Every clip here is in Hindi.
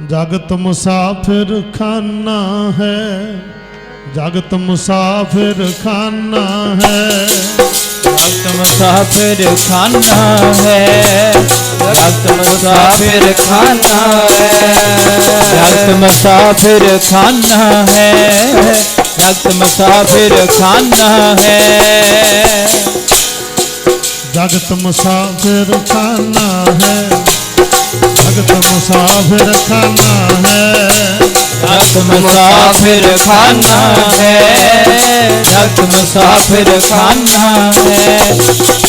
जगत मुसाफिर खाना है। जगत मुसाफिर खाना है। जगत मुसाफिर खाना है। जगत मुसाफिर खाना है। जगत मुसाफिर खाना है। जगत मुसाफिर खाना है। जगत मुसाफिर खाना है। मुसाफिर खाना है। रक्त मुसाफिर खाना है। रक्त मुसाफिर खाना है।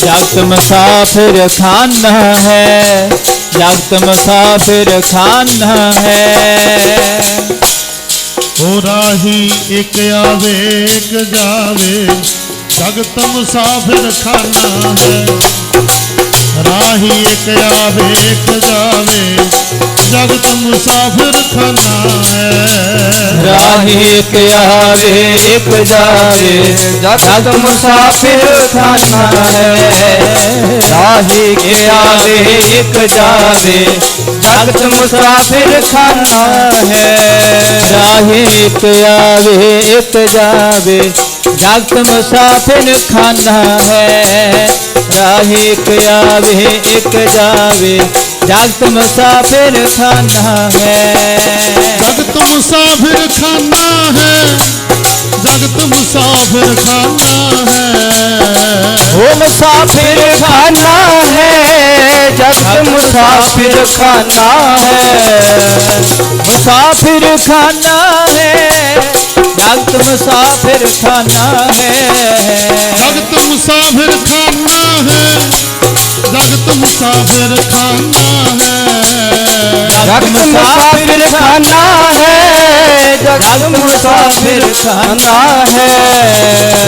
जात मुसाफिर खाना है। जात मुसाफिर खाना है। हो राही एक आवेग जावे जगत तो मुसाफिर खाना है। राही एक आवेग जावे रक्त मुसाफिर खाना राही प्यारे प्यारे, एक जावे रक्त मुसाफिर खाना है। राही प्यारे आवे एक जावे रक्त मुसाफिर खाना है। राही प्यारे, एक जावे रक्त मुसाफिर खाना है। राही प्यारे, एक जावे जागत मुसाफिर खाना है। जगत मुसाफिर खाना है। जगत मुसाफिर खाना है। वो मुसाफिर खाना है जगत मुसाफिर खाना है। मुसाफिर खाना है जगत मुसाफिर खाना है। जगत मुसाफिर खाना है। ਜਗਤ ਮੁਸਾਫਿਰ ਖਾਨਾ ਹੈ जगत मुसाफिर खाना है जगत मुसाफिर खाना है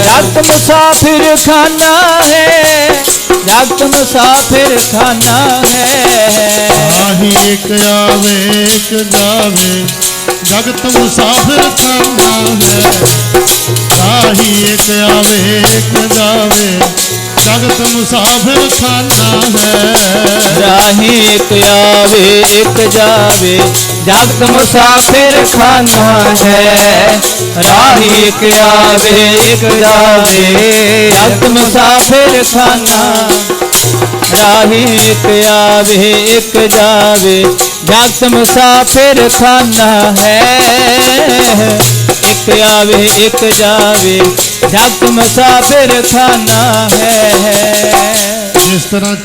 जगत मुसाफिर खाना है जगत मुसाफिर खाना है ਆਹੀ ਇੱਕ ਆਵੇ ਇੱਕ ਜਾਵੇ ਜਗਤ ਮੁਸਾਫਿਰ ਖਾਨਾ ਹੈ ਆਹੀ ਇੱਕ ਆਵੇ ਇੱਕ ਜਾਵੇ जागत मुसाफिर खाना है। जाही एक आवे, एक जावे जागत मुसाफिर खाना है। राही एक आवे, एक जावे जागत मुसाफिर खाना। राही एक आवे, एक जावे जागत मुसाफिर खाना है। ਇੱਕ ਆਵੇ ਇੱਕ ਜਾਵੇ। ਜਗਤ ਮੁਸਾਫਿਰ ਖਾਨਾ ਹੈ। ਜਿਸ ਤਰ੍ਹਾਂ